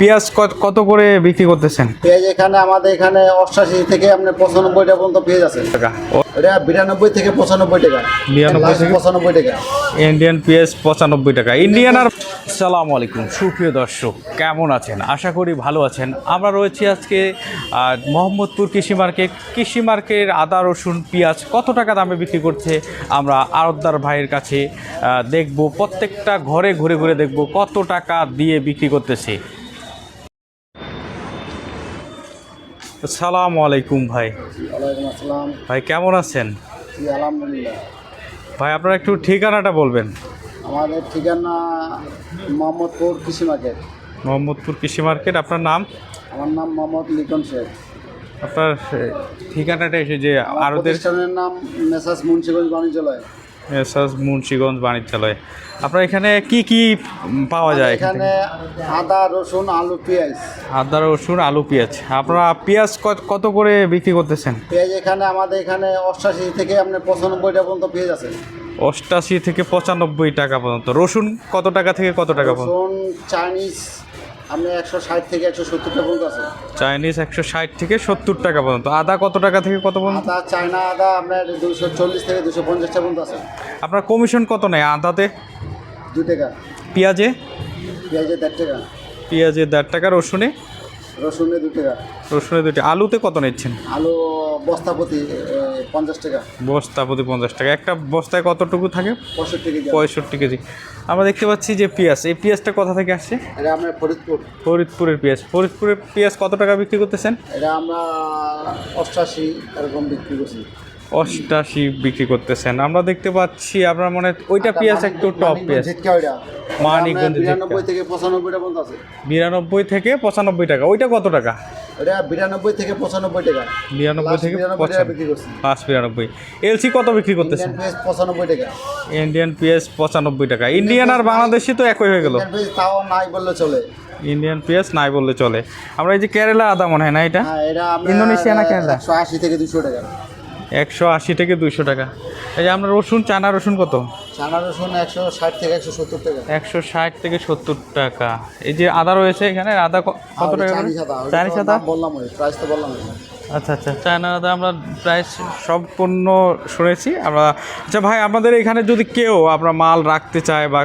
পেঁয়াজ কত কত করে বিক্রি করতেছেন? পেঁয়াজ এখানে আমাদের এখানে অষ্টাশি থেকে আপনার পঁচানব্বইটা পর্যন্ত পেঁয়াজ আছে। টাকা। ও এটা বিরানব্বই থেকে পঁচানব্বই টাকা। 92 Last থেকে? পঁচানব্বই টাকা। ইন্ডিয়ান পেঁয়াজ পঁচানব্বই টাকা। ইন্ডিয়ান আর সালাম আলাইকুম সুপ্রিয় দর্শক কেমন আছেন? আশা করি ভালো আছেন। আমরা রয়েছি আজকে মোহাম্মদপুর কৃষি মার্কেট। কৃষি মার্কেটের আদা রসুন পেঁয়াজ কত টাকা দামে বিক্রি করছে? আমরা আড়তদার ভাইয়ের কাছে দেখব। প্রত্যেকটা ঘরে ঘুরে ঘুরে দেখব কত টাকা দিয়ে বিক্রি করতেছে। সালাম আলাইকুম ভাই। ভাই কেমন আছেন? ভাই আপনারা একটু ঠিকানাটা বলবেন। আমাদের ঠিকানা মোহাম্মদপুর কৃষি মার্কেট। মোহাম্মদপুর কৃষি মার্কেট আপনার নাম? আমার নাম মোহাম্মদ লিটন শেখ। আপনার ঠিকানাটা এসে যে প্রতিষ্ঠানের নাম মেসাজ মুন্সিগঞ্জ বাণিজ্যালয়। এসাস মুন্সিগঞ্জ বাণিজ্যালয়। আপনার এখানে কি কি পাওয়া যায় এখানে আদা রসুন আলু পেঁয়াজ। আদা রসুন আলু পেঁয়াজ। আপনারা পেঁয়াজ কত- কত করে বিক্রি করতেছেন? পেঁয়াজ এখানে আমাদের এখানে অষ্টাশি থেকে আপনার পঁচানব্বইটা পর্যন্ত পেঁয়াজ আছে। অষ্টাশি থেকে পঁচানব্বই টাকা পর্যন্ত। রসুন কত টাকা থেকে কত টাকা পর্যন্ত? রসুন চাইনিজ আপনি একশো ষাট থেকে একশো সত্তরটা পর্যন্ত আছে। চাইনিজ একশো ষাট থেকে সত্তর টাকা পর্যন্ত। আদা কত টাকা থেকে কত পর্যন্ত? আদা চায়না আদা আপনার দুশো চল্লিশ থেকে দুশো পঞ্চাশটা পর্যন্ত আছে। আপনার কমিশন কত নেয় আদাতে? দু টাকা। পেঁয়াজে? পেঁয়াজের দেড় টাকা। পেঁয়াজে দেড় টাকা রসুনে? রসুনের দু টাকা। রসুনে দুটি আলুতে কত নিচ্ছেন? আলু বস্তা প্রতি পঞ্চাশ টাকা। বস্তা প্রতি পঞ্চাশ টাকা। একটা বস্তায় কতটুকু থাকে? পঁয়ষট্টি কেজি। পঁয়ষট্টি কেজি। আমরা দেখতে পাচ্ছি যে পেঁয়াজ। এই পেঁয়াজটা কোথা থেকে আসছে? এটা আমরা ফরিদপুর। ফরিদপুরের পেঁয়াজ। ফরিদপুরের পেঁয়াজ কত টাকা বিক্রি করতেছেন? এটা আমরা অষ্টাশি এরকম বিক্রি করছি। অষ্টাশি বিক্রি করতেছেন। আমরা দেখতে পাচ্ছি আপনার মনে ওইটা পেঁয়াজ একটু টপ পেঁয়াজ। মানিকগঞ্জ বিরানব্বই থেকে পঁচানব্বইটা পর্যন্ত আছে। বিরানব্বই থেকে পঁচানব্বই টাকা। ওইটা কত টাকা? বিরানব্বই থেকে পঁচানব্বই টাকা। বিরানব্বই পাঁচ বিরানব্বই এলসি কত বিক্রি করতেছেন? ইন্ডিয়ান পেঁয়াজ পঁচানব্বই টাকা। ইন্ডিয়ান পেঁয়াজ পঁচানব্বই টাকা। ইন্ডিয়ান আর বাংলাদেশি তো একই হয়ে গেল। তাও নাই বললে চলে। ইন্ডিয়ান পেঁয়াজ নাই বললে চলে। আমরা এই যে কেরালা আদা মনে হয় না এটা? হ্যাঁ এটা ইন্দোনেশিয়া না কেরালা? একশো আশি থেকে দুশো টাকা। একশো আশি থেকে দুইশো টাকা। এই যে আমরা রসুন চানা রসুন কত? চানা রসুন একশো ষাট থেকে একশো সত্তর টাকা। একশো ষাট থেকে সত্তর টাকা। এই যে আদা রয়েছে এখানে আদা কত টাকা আদা নাম বললাম প্রাইস তো বললাম আচ্ছা আচ্ছা চায়না আদা আমরা প্রায় সব পণ্য শুনেছি। আমরা আচ্ছা ভাই আপনাদের এখানে যদি কেউ আপনার মাল রাখতে চায় বা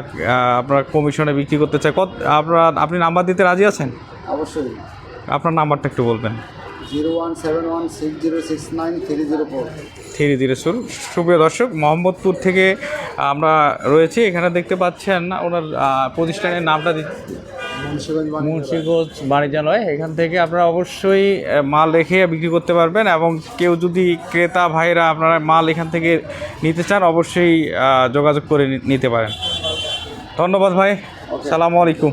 আপনার কমিশনে বিক্রি করতে চায় কত আপনার আপনি নাম্বার দিতে রাজি আছেন? অবশ্যই। আপনার নাম্বারটা একটু বলবেন। Zero one seven one six zero six nine three zero four. সুপ্রিয় দর্শক মোহাম্মদপুর থেকে আমরা রয়েছি। এখানে দেখতে পাচ্ছেন ওনার প্রতিষ্ঠানের নামটা মুন্সিগঞ্জ বাণিজ্য মুন্সিগঞ্জ বাণিজ্যালয়। এখান থেকে আপনারা অবশ্যই মাল রেখে বিক্রি করতে পারবেন এবং কেউ যদি ক্রেতা ভাইরা আপনারা মাল এখান থেকে নিতে চান অবশ্যই যোগাযোগ করে নিতে পারেন। ধন্যবাদ ভাই। সালামু আলাইকুম।